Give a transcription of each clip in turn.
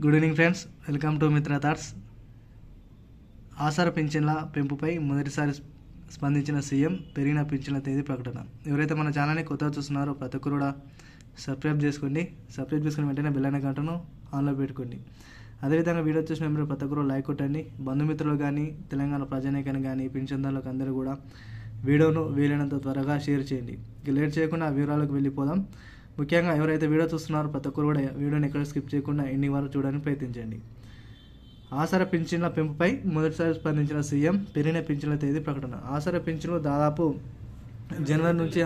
Good evening friends welcome to Mitra thoughts ఆసార పింఛన్ల పెంపుపై మొదటిసారి స్పందించిన సీఎం పెరిగిన పింఛన్ల తేదీ ప్రకటన. ఎవరైతే మన ఛానల్ని కొత్తగా చూస్తున్నారో ప్రతి ఒక్కరు కూడా సబ్స్క్రైబ్ చేసుకోండి. సబ్స్క్రైబ్ చేసుకుని వెంటనే బెల్లైన గంటను ఆన్లో పెట్టుకోండి. అదేవిధంగా వీడియో చూసిన మీరు ప్రతి ఒక్కరు లైక్ కొట్టండి. బంధుమిత్రులు కానీ తెలంగాణ ప్రజానీకాన్ని కానీ పింఛన్దారులకు అందరూ కూడా వీడియోను వీలైనంత త్వరగా షేర్ చేయండి. ఇక లేట్ చేయకుండా వివరాలకు వెళ్ళిపోదాం. ముఖ్యంగా ఎవరైతే వీడియో చూస్తున్నారో ప్రతి ఒక్కరు కూడా వీడియోని ఎక్కడ స్కిప్ చేయకుండా ఎండింగ్ వరకు చూడడానికి ప్రయత్నించండి. ఆసర పింఛన్ల పెంపుపై మొదటిసారి స్పందించిన సీఎం పెరిగిన పింఛన్ల తేదీ ప్రకటన. ఆసర పింఛన్లు దాదాపు జనవరి నుంచి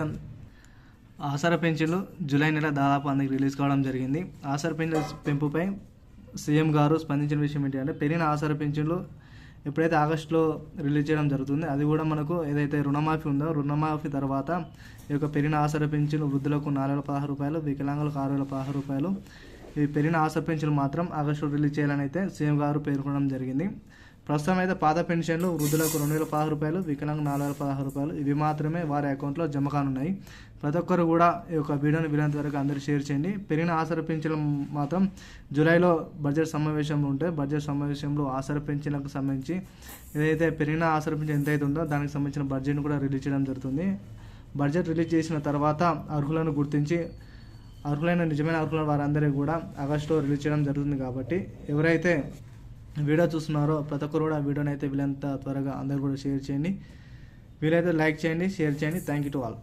ఆసర పింఛన్లు జూలై నెల దాదాపు అందుకు రిలీజ్ కావడం జరిగింది. ఆసర పింఛన్ల పెంపుపై సీఎం గారు స్పందించిన విషయం ఏంటంటే పెరిగిన ఆసర పింఛన్లు ఎప్పుడైతే ఆగస్టులో రిలీజ్ చేయడం జరుగుతుంది అది కూడా మనకు ఏదైతే రుణమాఫీ ఉందో రుణమాఫీ తర్వాత ఈ యొక్క పెరిగిన ఆసర పెంచులు వృద్ధులకు నాలుగు వేల పదహారు రూపాయలు వికలాంగులకు ఆరు వేల పదహారు రూపాయలు. ఈ పెరిగిన ఆసర పెంచులు మాత్రం ఆగస్టులో రిలీజ్ చేయాలని అయితే సీఎం గారు పేర్కొనడం జరిగింది. ప్రస్తుతం అయితే పాత పెన్షన్లు వృద్ధులకు రెండు వేల పదహారు రూపాయలు వికలాంగ్ నాలుగు వేల పదహారు రూపాయలు. ఇవి మాత్రమే వారి అకౌంట్లో జమ కానున్నాయి. ప్రతి ఒక్కరు కూడా ఈ యొక్క వీడియోని వీలైనంత వరకు అందరూ షేర్ చేయండి. పెరిగిన ఆసర పెన్షన్లు మాత్రం జూలైలో బడ్జెట్ సమావేశంలో ఉంటే బడ్జెట్ సమావేశంలో ఆసర పెన్షన్లకు సంబంధించి ఏదైతే పెరిగిన ఆసర పెన్షన్ ఎంత ఉందో దానికి సంబంధించిన బడ్జెట్ను కూడా రిలీజ్ చేయడం జరుగుతుంది. బడ్జెట్ రిలీజ్ చేసిన తర్వాత అర్హులను గుర్తించి అర్హులైన నిజమైన అర్హులైన వారందరికీ కూడా ఆగస్టులో రిలీజ్ చేయడం జరుగుతుంది కాబట్టి ఎవరైతే వీడియో చూస్తున్నారో ప్రతి ఒక్కరు కూడా వీడియోని అయితే వీళ్ళంత త్వరగా అందరు కూడా షేర్ చేయండి. వీలైతే లైక్ చేయండి షేర్ చేయండి. Thank you to all